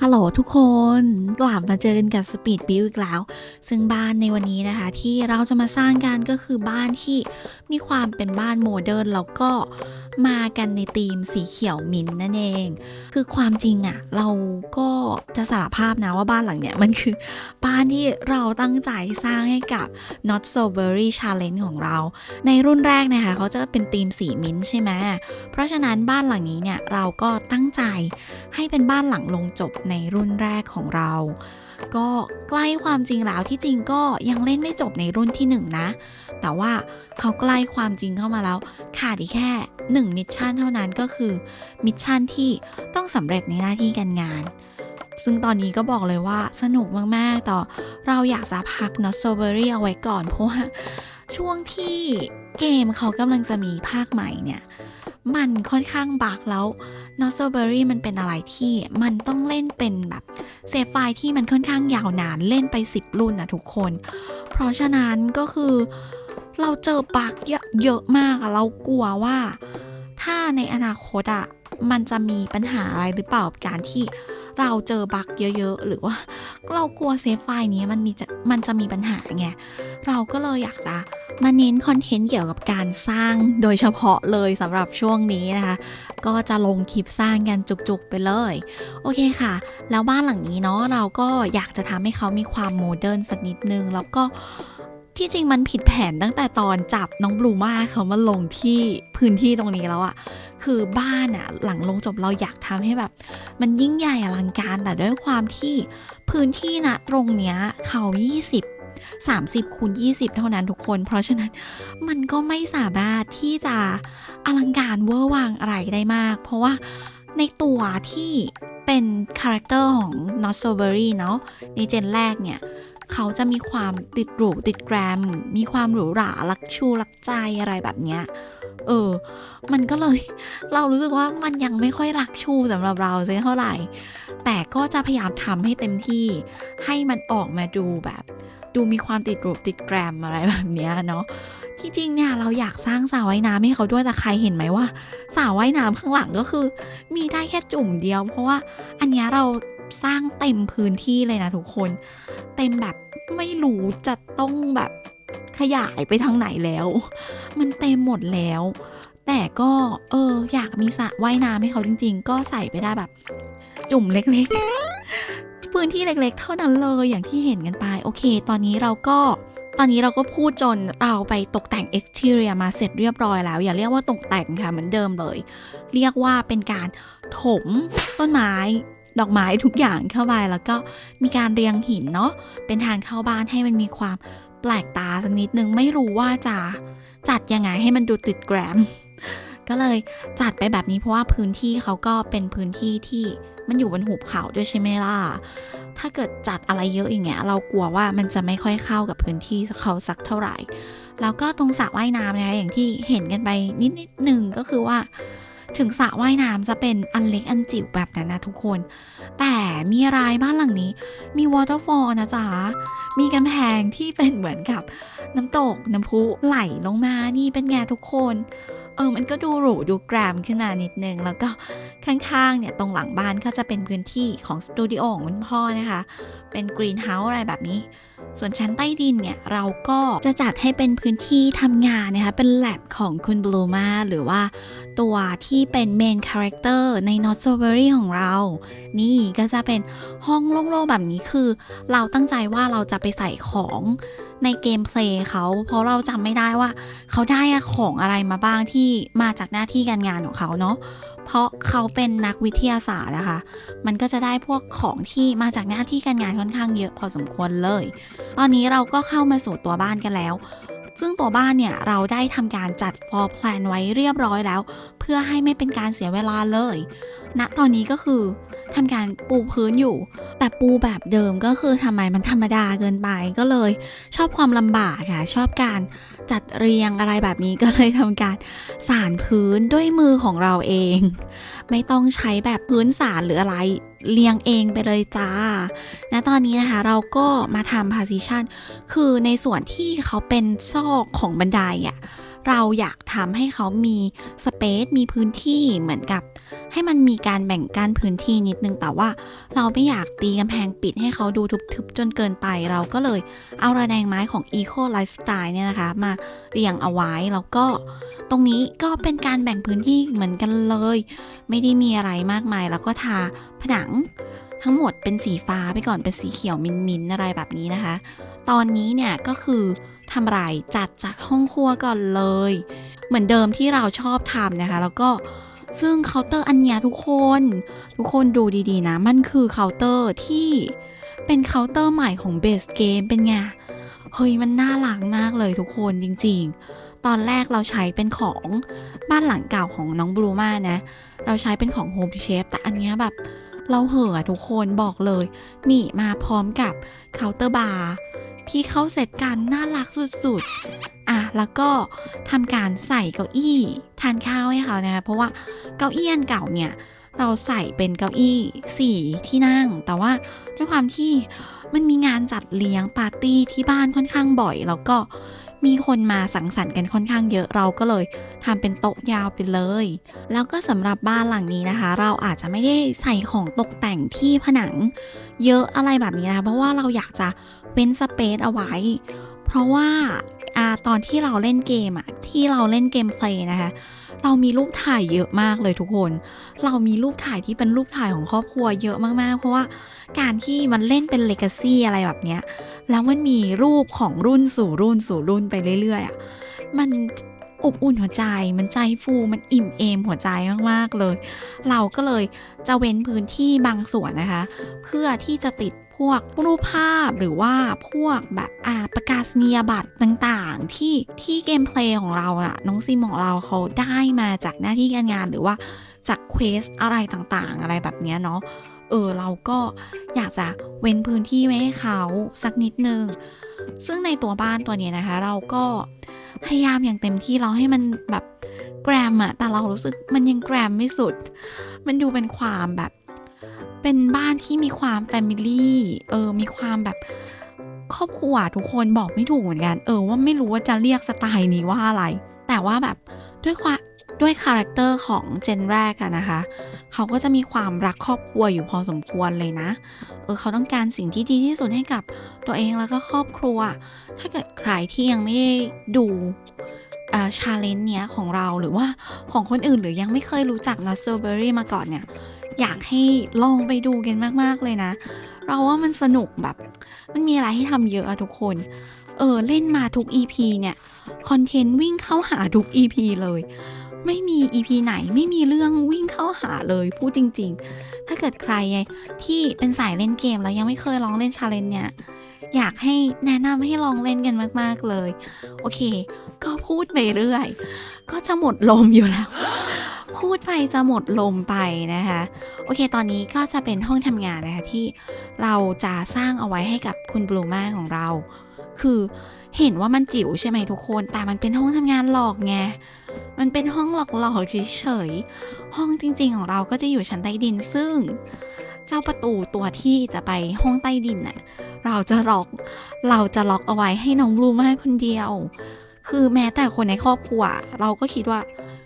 ฮัลโหลทุกคนกลับมาเจอกันกับ Speed Build อีกแล้ว ซึ่งบ้านในวันนี้นะคะ ที่เราจะมาสร้างกันก็คือบ้านที่มีความเป็นบ้านโมเดิร์นแล้วก็มากันในธีมสีเขียวมินท์นั่นเอง คือความจริงอะเราก็จะสารภาพนะว่าบ้านหลังเนี้ยมันคือบ้านที่เราตั้งใจสร้างให้กับ Not So Berry Challenge ของเรา ในรุ่นแรกนะคะเขาจะเป็นธีมสีมินท์ใช่ไหมเพราะฉะนั้นบ้านหลังนี้เนี่ยเราก็ตั้งใจให้เป็นบ้านหลังลงจบในรุ่นแรกของเรา ก็ใกล้ความจริงแล้วที่จริงก็ยังเล่นไม่จบในรุ่นที่ 1 นะ แต่ว่าเขาใกล้ความจริงเข้ามาแล้ว ขาดอีกแค่ 1 มิชชั่นเท่านั้นก็คือมิชชั่นที่ต้องสำเร็จในหน้าที่การงานซึ่งตอนนี้ก็บอกเลยว่าสนุกมาก ๆ ต่อเราอยากจะพัก Not So Berry เอาไว้ก่อน เพราะว่าช่วงที่เกมเขากำลังจะมีภาคใหม่เนี่ย มันค่อนข้างบักแล้ว n o s o b e r r y มันเป็นอะไรที่มันต้องเล่นเป็นแบบเซฟไฟที่มันค่อนข้างยาวนานเล่นไป 10 รุ่นนะทุกคน เพราะฉะนั้นก็คือเราเจอบักเยอะมากเรากลัวว่า ถ้าในอนาคตอะมันจะมีปัญหาอะไรหรือเปล่าการที่ เราเจอบักเยอะๆ หรือว่าเรากลัวเซฟไฟล์นี้มันมีมันจะมีปัญหาไง เราก็เลยอยากจะมาเน้นคอนเทนต์เกี่ยวกับการสร้างโดยเฉพาะเลยสำหรับช่วงนี้นะคะ ก็จะลงคลิปสร้างกันจุกๆไปเลย โอเคค่ะ แล้วบ้านหลังนี้เนาะเราก็อยากจะทำให้เขามีความโมเดิร์นสักนิดนึง แล้วก็ ที่จริงมันผิดแผนตั้งแต่ตอนจับน้องบลูมาเขามาลงที่พื้นที่ตรงนี้แล้วอะคือบ้านอะหลังลงจบเราอยากทำให้แบบ มันยิ่งใหญ่อลังการแต่ด้วยความที่พื้นที่นะตรงเนี้ยเขา 20 30คูณ20 เท่านั้นทุกคน เพราะฉะนั้นมันก็ไม่สามารถที่จะอลังการเวอร์วังอะไรได้มาก เพราะว่าในตัวที่เป็นคาแรคเตอร์ของ Not So Berry เนาะในเจนแรกเนี่ย เขาจะมีความติดหรูติดแกรม มีความหรูหราลักชูลักใจอะไรแบบเนี้ยเออ มันก็เลย เรารู้สึกว่ามันยังไม่ค่อยรักชูสำหรับเราสักเท่าไหร่ แต่ก็จะพยายามทำให้เต็มที่ ให้มันออกมาดูแบบ ดูมีความติดรูปติดแกรมอะไรแบบเนี้ยเนาะ ที่จริงเนี่ยเราอยากสร้างสระว่ายน้ำให้เขาด้วยแต่ใครเห็นไหมว่าสระว่ายน้ำข้างหลังก็คือ มีได้แค่จุ่มเดียว เพราะว่าอันนี้เรา สร้างเต็มพื้นที่เลยนะทุกคน เต็มแบบไม่รู้จะต้องแบบขยายไปทางไหนแล้ว มันเต็มหมดแล้ว แต่ก็เอออยากมีสระว่ายน้ำให้เขาจริง ๆ ก็ใส่ไปได้แบบ จุ่มเล็กๆ พื้นที่เล็ก ๆ เท่านั้นเลยอย่างที่เห็นกันไป โอเค ตอนนี้เราก็ตอนนี้เราก็พูดจนเราไปตกแต่ง exterior มาเสร็จเรียบร้อยแล้ว อย่าเรียกว่าตกแต่งค่ะเหมือนเดิมเลย เรียกว่าเป็นการถมต้นไม้ ดอกไม้ทุกอย่างเข้าไปแล้วก็มีการเรียงหินเนาะเป็นทางเข้าบ้านให้มันมีความแปลกตาสักนิดนึงไม่รู้ว่าจะจัดยังไงให้มันดูติดแกรม ก็เลยจัดไปแบบนี้เพราะว่าพื้นที่เขาก็เป็นพื้นที่ที่มันอยู่บนหุบเขาด้วยใช่ไหมล่ะถ้าเกิดจัดอะไรเยอะอย่างเงี้ยเรากลัวว่ามันจะไม่ค่อยเข้ากับพื้นที่เขาสักเท่าไหร่ แล้วก็ตรงสระว่ายน้ำนะคะอย่างที่เห็นกันไปนิดนิดหนึ่งก็คือว่า ถึงสระว่ายน้ำจะเป็นอันเล็กอันจิ๋วแบบนั้นนะทุกคน แต่มีรายบ้านหลังนี้ มีวอเตอร์ฟอลนะจ๊ะ มีกำแพงที่เป็นเหมือนกับน้ำตกน้ำพุไหลลงมา นี่เป็นไงทุกคน เออมันก็ดูหรูดูแกรมขึ้นมานิดนึง แล้วก็ข้างๆเนี่ยตรงหลังบ้านก็จะเป็นพื้นที่ของสตูดิโอของคุณพ่อนะคะ เป็นกรีนเฮาส์อะไรแบบนี้ ส่วนชั้นใต้ดินเนี่ย เราก็จะจัดให้เป็นพื้นที่ทำงานนะคะ เป็นแลบของคุณบลูมาหรือว่าตัวที่เป็นเมนคาแรคเตอร์ใน Not So Berry ของเรา นี่ก็จะเป็นห้องโล่งๆแบบนี้คือ เราตั้งใจว่าเราจะไปใส่ของ ในเกมเพลย์เขา เพราะเราจำไม่ได้ว่า เขาได้ของอะไรมาบ้างที่มาจากหน้าที่การงานของเขาเนาะเพราะเขาเป็นนักวิทยาศาสตร์นะคะ มันก็จะได้พวกของที่มาจากหน้าที่การงานค่อนข้างเยอะพอสมควรเลย ตอนนี้เราก็เข้ามาสู่ตัวบ้านกันแล้ว ซึ่งตัวบ้านเนี่ยเราได้ทำการจัด floor plan ไว้เรียบร้อยแล้ว เพื่อให้ไม่เป็นการเสียเวลาเลยณตอนนี้ก็คือ ทำการปูพื้นอยู่ แต่ปูแบบเดิมก็คือทำไมมันธรรมดาเกินไปก็เลย ชอบความลำบากค่ะชอบการจัดเรียงอะไรแบบนี้ก็เลยทำการสานพื้นด้วยมือของเราเอง ไม่ต้องใช้แบบพื้นสารหรืออะไรเรียงเองไปเลยจ้า ณ ตอนนี้นะคะเราก็มาทำ position คือในส่วนที่เขาเป็นซอกของบันไดอะเราอยากทำให้เขามีสเปซมีพื้นที่เหมือนกับ ให้มันมีการแบ่งการพื้นที่นิดนึงแต่ว่า เราไม่อยากตีกำแพงปิดให้เขาดูทึบๆจนเกินไป เราก็เลยเอาระแนงไม้ของ Eco Lifestyle เนี่ยนะคะ มาเรียงเอาไว้แล้วก็ตรงนี้ก็เป็นการแบ่งพื้นที่เหมือนกันเลย ไม่ได้มีอะไรมากมาย แล้วก็ทาผนังทั้งหมดเป็นสีฟ้าไปก่อนเป็นสีเขียวมินมินอะไรแบบนี้นะคะ ตอนนี้เนี่ยก็คือทำไรจัดจากห้องครัวก่อนเลย เหมือนเดิมที่เราชอบทำนะคะ แล้วก็ ซึ่งเคาน์เตอร์อันเนี้ยทุกคน ทุกคนดูดีๆนะ มันคือเคาน์เตอร์ที่เป็นเคาน์เตอร์ใหม่ของเบสเกมเป็นไง เฮ้ยมันน่ารักมากเลยทุกคนจริง ๆ ตอนแรกเราใช้เป็นของบ้านหลังเก่าของน้องบลูมานะ เราใช้เป็นของโฮมเชฟแต่อันเนี้ยแบบเราเห่อทุกคนบอกเลย นี่มาพร้อมกับเคาน์เตอร์บาร์ที่เข้าเสร็จกันน่ารักสุดๆ อะ แล้วก็ทำการใส่เก้าอี้ ทานข้าวให้เขานะคะเพราะว่าเก้าอี้อันเก่าเนี่ยเราใส่เป็นเก้าอี้สี่ที่นั่ง แต่ว่าด้วยความที่มันมีงานจัดเลี้ยงปาร์ตี้ที่บ้านค่อนข้างบ่อย แล้วก็มีคนมาสังสรรค์กันค่อนข้างเยอะเราก็เลยทำเป็นโต๊ะยาวไปเลย แล้วก็สำหรับบ้านหลังนี้นะคะ เราอาจจะไม่ได้ใส่ของตกแต่งที่ผนัง เยอะอะไรแบบนี้นะคะเพราะว่าเราอยากจะเว้นสเปซเอาไว้ เพราะว่า อาตอนที่เราเล่นเกมอะที่เราเล่นเกมเพลย์นะคะเรามีรูปถ่ายเยอะมากเลยทุกคน เรามีรูปถ่ายที่เป็นรูปถ่ายของครอบครัวเยอะมากๆ เพราะว่าการที่มันเล่นเป็นเลกาซี่อะไรแบบเนี้ย แล้วมันมีรูปของรุ่นสู่รุ่นสู่รุ่นไปเรื่อยๆอะ มันอบอุ่นหัวใจ มันใจฟู มันอิ่มเอมหัวใจมากๆเลย เราก็เลยจะเว้นพื้นที่บางส่วนนะคะ เพื่อที่จะติด วกรูปภาพหรือว่าพวกแบบอ่าประกาศนียบัตรต่างๆ ที่ที่เกมเพลย์ของเราอะน้องซิมของเราเขาได้มาจากหน้าที่การงานหรือว่าจากเควสอะไรต่างๆ อะไรแบบเนี้ยเนาะเออเราก็อยากจะเว้นพื้นที่ไว้ให้เขาสักนิดนึง ซึ่งในตัวบ้านตัวเนี้ยนะคะ เราก็พยายามอย่างเต็มที่เราให้มันแบบแกรมอะแต่เรารู้สึกมันยังแกรมไม่สุด มันดูเป็นความแบบ เป็นบ้านที่มีความแฟมิลี่เออมีความแบบครอบครัวทุกคนบอกไม่ถูกเหมือนกัน เออว่าไม่รู้ว่าจะเรียกสไตล์นี้ว่าอะไร แต่ว่าแบบด้วยความด้วยคาแรคเตอร์ของเจนแรกอะนะคะ เขาก็จะมีความรักครอบครัวอยู่พอสมควรเลยนะ เออเขาต้องการสิ่งที่ดีที่สุดให้กับตัวเองแล้วก็ครอบครัว ถ้าเกิดใครที่ยังไม่ได้ดูชาเลนจ์เนี้ยของเราหรือว่าของคนอื่นหรือยังไม่เคยรู้จัก n u t s e r b e r r y มาก่อนเนี่ย อยากให้ลองไปดูกันมาก ๆ เลยนะ เราว่ามันสนุกแบบ มันมีอะไรให้ทำเยอะอะทุกคน เออ เล่นมาทุก EP เนี่ย คอนเทนต์วิ่งเข้าหาทุก EP เลย ไม่มี EP ไหนไม่มีเรื่องวิ่งเข้าหาเลย พูดจริง ๆ ถ้าเกิดใครที่เป็นสายเล่นเกมแล้วยังไม่เคยลองเล่นชาเลนจ์เนี่ยอยากให้แนะนำให้ลองเล่นกันมากๆเลย โอเค ก็พูดไปเรื่อย ก็จะหมดลมอยู่แล้ว พูดไปจะหมดลมไปนะคะ โอเค ตอนนี้ก็จะเป็นห้องทำงานนะคะที่เราจะสร้างเอาไว้ให้กับคุณบลูมาของเรา คือเห็นว่ามันจิ๋วใช่ไหมทุกคน แต่มันเป็นห้องทำงานหลอกไง มันเป็นห้องหลอกๆเฉยๆ ห้องจริงๆของเราก็จะอยู่ชั้นใต้ดินซึ่ง เจ้าประตูตัวที่จะไปห้องใต้ดินน่ะ เราจะล็อก เราจะล็อกเอาไว้ให้น้องบลูมาคนเดียว คือแม้แต่คนในครอบครัว เราก็คิดว่า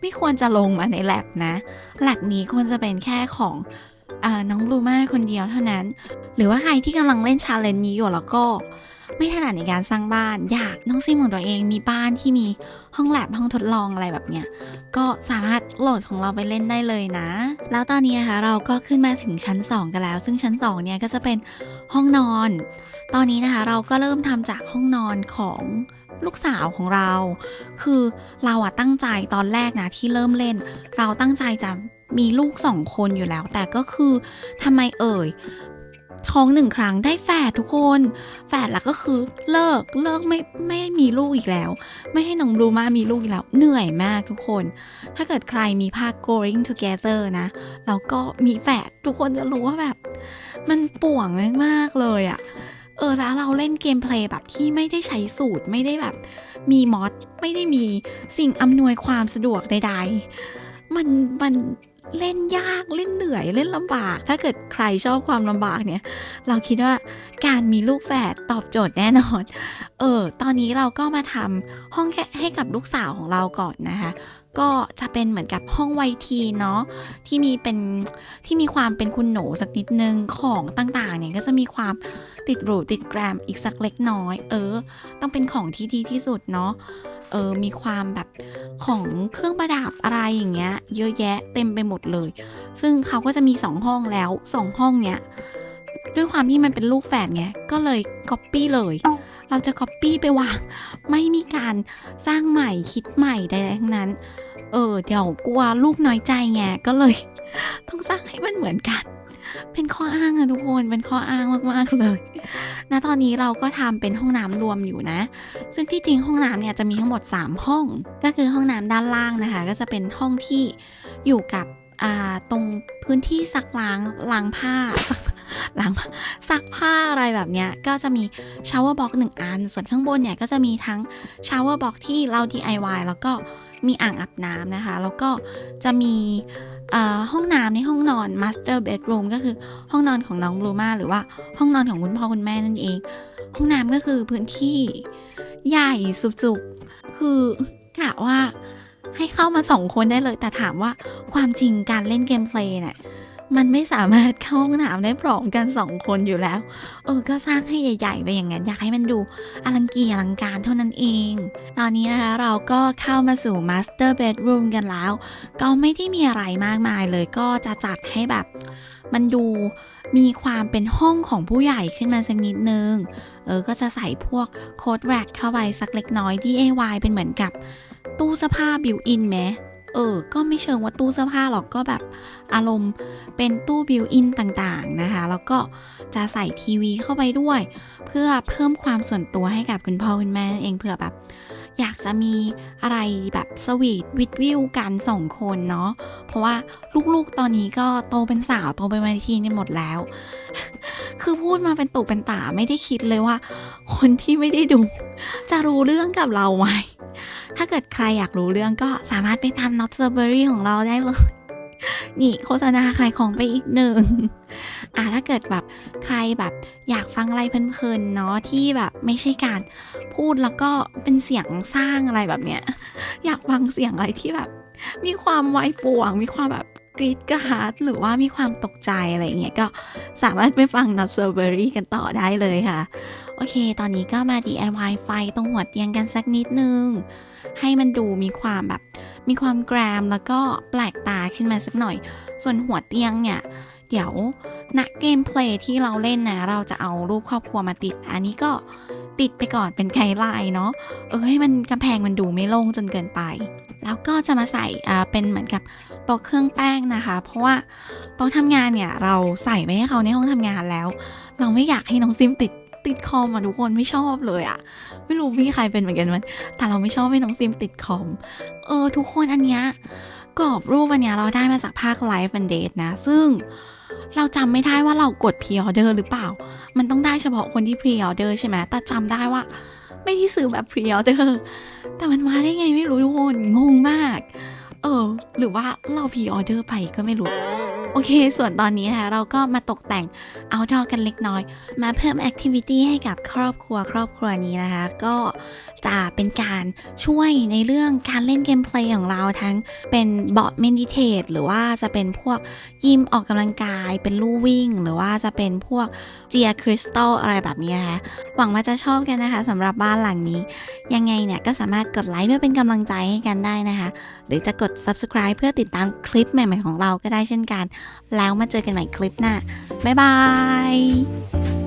ไม่ควรจะลงมาในแลบนะแลบนี้ควรจะเป็นแค่ของอน้องบลูมาคนเดียวเท่านั้น หรือว่าใครที่กำลังเล่นชาเลนจ์นี้อยู่แล้วก็ ไม่ถนัดในการสร้างบ้าน อยากน้องซิมของตัวเองมีบ้านที่มีห้องแลบห้องทดลองอะไรแบบเนี้ยก็สามารถโหลดของเราไปเล่นได้เลยนะ แล้วตอนนี้นะคะเราก็ขึ้นมาถึงชั้น 2 กันแล้ว ซึ่งชั้น 2 เนี่ยก็จะเป็นห้องนอน ตอนนี้นะคะเราก็เริ่มทำจากห้องนอนของ ลูกสาวของเรา คือเราอะตั้งใจตอนแรกนะที่เริ่มเล่น เราตั้งใจจะมีลูกสองคนอยู่แล้ว แต่ก็คือทำไมเอ่ยท้องหนึ่งครั้งได้แฝดทุกคน แฝดแล้วก็คือเลิกเลิกไม่ไม่มีลูกอีกแล้ว ไม่ให้น้องบลูมามีลูกอีกแล้ว เหนื่อยมากทุกคน ถ้าเกิดใครมีภาค growing together นะแล้วก็มีแฝดทุกคนจะรู้ว่าแบบ มันป่วงมากๆเลยอะ เออแล้วเราเล่นเกมเพลย์แบบที่ไม่ได้ใช้สูตรไม่ได้แบบ มีมอดไม่ได้มีสิ่งอำนวยความสะดวกใด ๆ มันมัน เล่นยากเล่นเหนื่อยเล่นลำบาก ถ้าเกิดใครชอบความลำบากเนี่ย เราคิดว่าการมีลูกแฝดตอบโจทย์แน่นอน เออ ตอนนี้เราก็มาทำห้องแค่ให้กับลูกสาวของเราก่อนนะคะก็จะเป็นเหมือนกับห้องวัยทีเนาะที่มีเป็นที่มีความเป็นคุณหนูสักนิดนึงของต่างๆ เนี่ยก็จะมีความติดหรูติดแกรมอีกสักเล็กน้อย เออ ต้องเป็นของที่ดีที่สุดเนาะ เออมีความแบบของเครื่องประดับอะไรอย่างเงี้ย เยอะแยะเต็มไปหมดเลย ซึ่งเขาก็จะมีสองห้องแล้วสองห้องเนี้ยด้วยความที่มันเป็นลูกแฝดไงก็เลยก๊อปปี้เลย เราจะก๊อปปี้ไปวาง ไม่มีการสร้างใหม่คิดใหม่ใดๆทั้งนั้น เออเดี๋ยวกลัวลูกน้อยใจไงก็เลย ต้องสร้างให้มันเหมือนกัน เป็นข้ออ้างอะทุกคน เป็นข้ออ้างมากๆเลย ณ ตอนนี้เราก็ทำเป็นห้องน้ำรวมอยู่นะ ซึ่งที่จริงห้องน้ำเนี่ยจะมีทั้งหมด 3 ห้อง ก็คือห้องน้ำด้านล่างนะคะ ก็จะเป็นห้องที่อยู่กับอ่าตรงพื้นที่ซักล้างล้างผ้าซักล้างซักผ้าอะไรแบบเนี้ยก็จะมีชาวเวอร์บ็อกหนึ่งอัน ส่วนข้างบนเนี่ยก็จะมีทั้งชาวเวอร์บ็อกที่เรา DIY แล้วก็ มีอ่างอาบน้ำนะคะ แล้วก็จะมีห้องน้ำในห้องนอน master bedroom ก็คือห้องนอนของน้องบลูมาหรือว่าห้องนอนของคุณพ่อคุณแม่นั่นเอง ห้องน้ำก็คือพื้นที่ใหญ่สุบๆ คือกะว่าให้เข้ามาสองคนได้เลย แต่ถามว่าความจริงการเล่นเกมเพลย์เนี่ย มันไม่สามารถเข้าห้องน้ำได้พร้อมกันสองคนอยู่แล้ว เออ ก็สร้างให้ใหญ่ ๆ ไปอย่างนั้น อยากให้มันดูอลังกีอลังการเท่านั้นเอง ตอนนี้นะคะเราก็เข้ามาสู่ Master Bedroom กันแล้ว ก็ไม่ได้มีอะไรมากมายเลยก็จะจัดให้แบบ มันดูมีความเป็นห้องของผู้ใหญ่ขึ้นมาสักนิดนึง เออ ก็จะใส่พวกโค้ดแร็กเข้าไปสักเล็กน้อย DIY เป็นเหมือนกับตู้เสื้อผ้าบิวอินไหม ออ ก็ไม่เชิงว่าตู้เสื้อผ้าหรอกก็แบบอารมณ์เป็นตู้บิวอินต่างๆนะคะ แล้วก็จะใส่ทีวีเข้าไปด้วย เพื่อเพิ่มความส่วนตัวให้กับคุณพ่อคุณแม่นั่นเองเผื่อแบบ อยากจะมีอะไรแบบสวีทวิดวิวกันสองคนเนาะเพราะว่าลูกๆตอนนี้ก็โตเป็นสาวโตเป็นวัยทีนกันหมดแล้ว คือพูดมาเป็นตุเป็นตาไม่ได้คิดเลยว่า คนที่ไม่ได้ดู จะรู้เรื่องกับเราไหมถ้าเกิดใครอยากรู้เรื่องก็สามารถไปตาม Not Strawberry ของเราได้เลย นี่โฆษณาขายของไปอีกหนึ่ง อะถ้าเกิดแบบใครแบบอยากฟังอะไรเพลินๆเนาะที่แบบไม่ใช่การพูดแล้วก็เป็นเสียงสร้างอะไรแบบเนี้ยอยากฟังเสียงอะไรที่แบบ มีความไวป่วง มีความแบบกรีดกราดหรือว่ามีความตกใจอะไรอย่างเงี้ยก็สามารถไปฟัง Not s o b e r y กันต่อได้เลยค่ะ โอเค ตอนนี้ก็มา DIY ไฟตรงหัวเตียงกันสักนิดนึง ให้มันดูมีความแบบ มีความแกรมแล้วก็แปลกตาขึ้นมาสักหน่อย ส่วนหัวเตียงเนี่ย เดี๋ยว ณเกมเพลย์ที่เราเล่นนะเราจะเอารูปครอบครัวมาติด อันนี้ก็ติดไปก่อนเป็นไกด์ไลน์เนาะเออให้มันกำแพงมันดูไม่โล่งจนเกินไป แล้วก็จะมาใส่อ่าเป็นเหมือนกับโต๊ะเครื่องแป้งนะคะ เพราะว่าโต๊ะทำงานเนี่ยเราใส่ไว้ให้เขาในห้องทำงานแล้ว เราไม่อยากให้น้องซิมติดติดคอมอะทุกคนไม่ชอบเลยอะ ไม่รู้มีใครเป็นเหมือนกันมั้ยแต่เราไม่ชอบให้น้องซิมติดคอม เออ ทุกคนอันเนี้ยกรอบรูปอันเนี้ยเราได้มาจากภาค Live and Date นะ ซึ่ง เราจำไม่ได้ว่าเรากดพรีออเดอร์หรือเปล่า มันต้องได้เฉพาะคนที่พรีออเดอร์ใช่ไหมแต่จำได้ว่า ไม่ได้ซื้อแบบพรีออเดอร์แต่มันมาได้ไงไม่รู้ทุกคนงงมาก เออ หรือว่าเรา pre order ไปก็ไม่รู้ โอเค ส่วนตอนนี้นะคะเราก็มาตกแต่ง outdoor กันเล็กน้อย มาเพิ่ม activity ให้กับครอบครัวครอบครัวนี้นะคะ ก็จะเป็นการช่วยในเรื่องการเล่นเกมเพลย์ของเราทั้งเป็นบอร์ดเมดิเทตหรือว่าจะเป็นพวกยิมออกกำลังกาย เป็นลู่วิ่ง หรือว่าจะเป็นพวกเจียคริสตัลอะไรแบบนี้นะคะ หวังว่าจะชอบกันนะคะสำหรับบ้านหลังนี้ ยังไงเนี่ยก็สามารถกดไลค์เพื่อเป็นกำลังใจให้กันได้นะคะ หรือจะกด subscribe เพื่อติดตามคลิปใหม่ ๆ ของเราก็ได้เช่นกัน แล้วมาเจอกันใหม่คลิปหน้า บ๊ายบาย